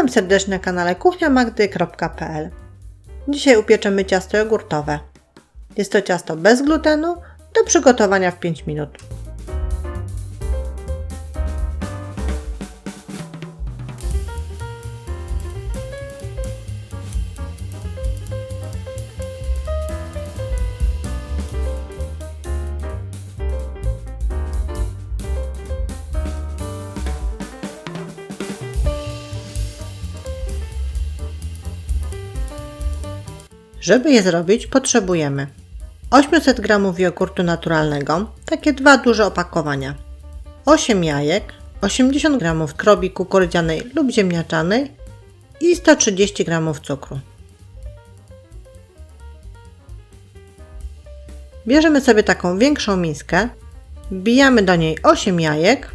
Witam serdecznie na kanale kuchniamagdy.pl Dzisiaj upieczemy ciasto jogurtowe. Jest to ciasto bez glutenu, do przygotowania w 5 minut. Żeby je zrobić, potrzebujemy 800 g jogurtu naturalnego, takie dwa duże opakowania, 8 jajek, 80 g krobi kukurydzianej lub ziemniaczanej i 130 g cukru. Bierzemy sobie taką większą miskę, wbijamy do niej 8 jajek,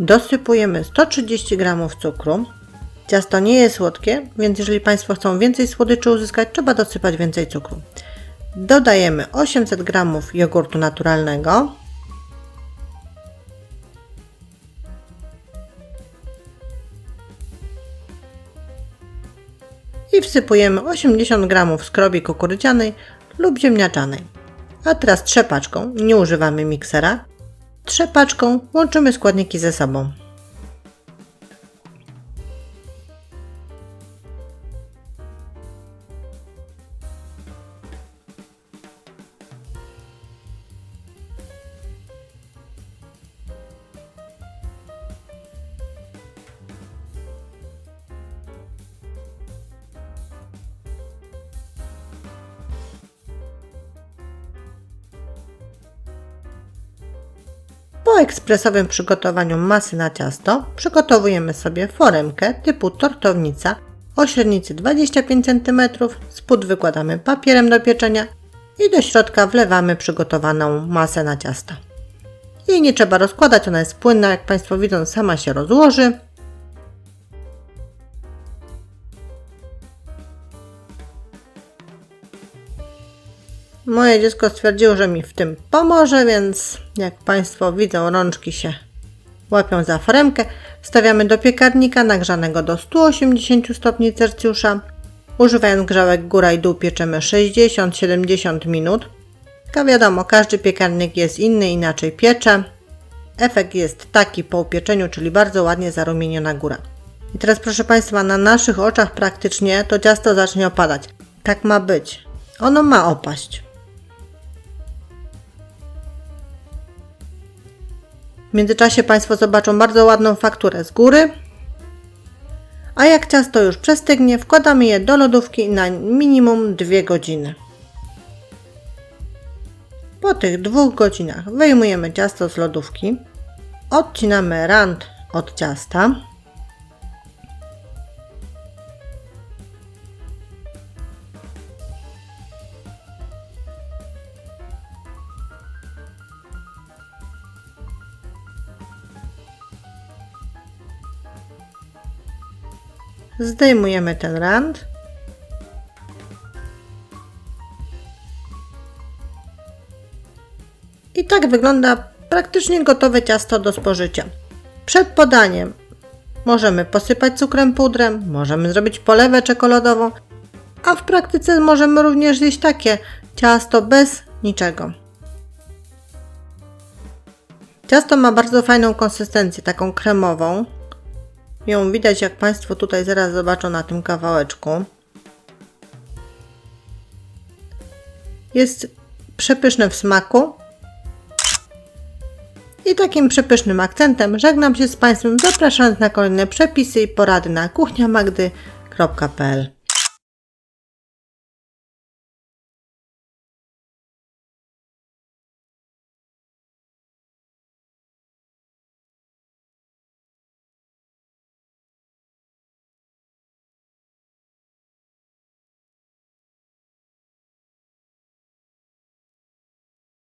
Dosypujemy 130 g cukru. Ciasto nie jest słodkie, więc jeżeli Państwo chcą więcej słodyczy uzyskać, trzeba dosypać więcej cukru. Dodajemy 800 g jogurtu naturalnego. I wsypujemy 80 g skrobi kukurydzianej lub ziemniaczanej. A teraz trzepaczką, nie używamy miksera, Trzepaczką łączymy składniki ze sobą. Ekspresowym przygotowaniu masy na ciasto przygotowujemy sobie foremkę typu tortownica o średnicy 25 cm, spód wykładamy papierem do pieczenia i do środka wlewamy przygotowaną masę na ciasto. Jej nie trzeba rozkładać, ona jest płynna, jak Państwo widzą sama się rozłoży. Moje dziecko stwierdziło, że mi w tym pomoże, więc jak Państwo widzą, rączki się łapią za foremkę. Wstawiamy do piekarnika nagrzanego do 180 stopni Celsjusza. Używając grzałek góra i dół pieczemy 60-70 minut. Jak wiadomo, każdy piekarnik jest inny, inaczej piecze. Efekt jest taki po upieczeniu, czyli bardzo ładnie zarumieniona góra. I teraz proszę Państwa, na naszych oczach praktycznie to ciasto zacznie opadać. Tak ma być. Ono ma opaść. W międzyczasie Państwo zobaczą bardzo ładną fakturę z góry. A jak ciasto już przestygnie, wkładamy je do lodówki na minimum 2 godziny. Po tych dwóch godzinach wyjmujemy ciasto z lodówki, odcinamy rand od ciasta Zdejmujemy ten rand. I tak wygląda praktycznie gotowe ciasto do spożycia. Przed podaniem możemy posypać cukrem pudrem, możemy zrobić polewę czekoladową, a w praktyce możemy również zjeść takie ciasto bez niczego. Ciasto ma bardzo fajną konsystencję, taką kremową ją widać, jak Państwo tutaj zaraz zobaczą na tym kawałeczku. Jest przepyszne w smaku. I takim przepysznym akcentem żegnam się z Państwem, zapraszając na kolejne przepisy i porady na kuchniamagdy.pl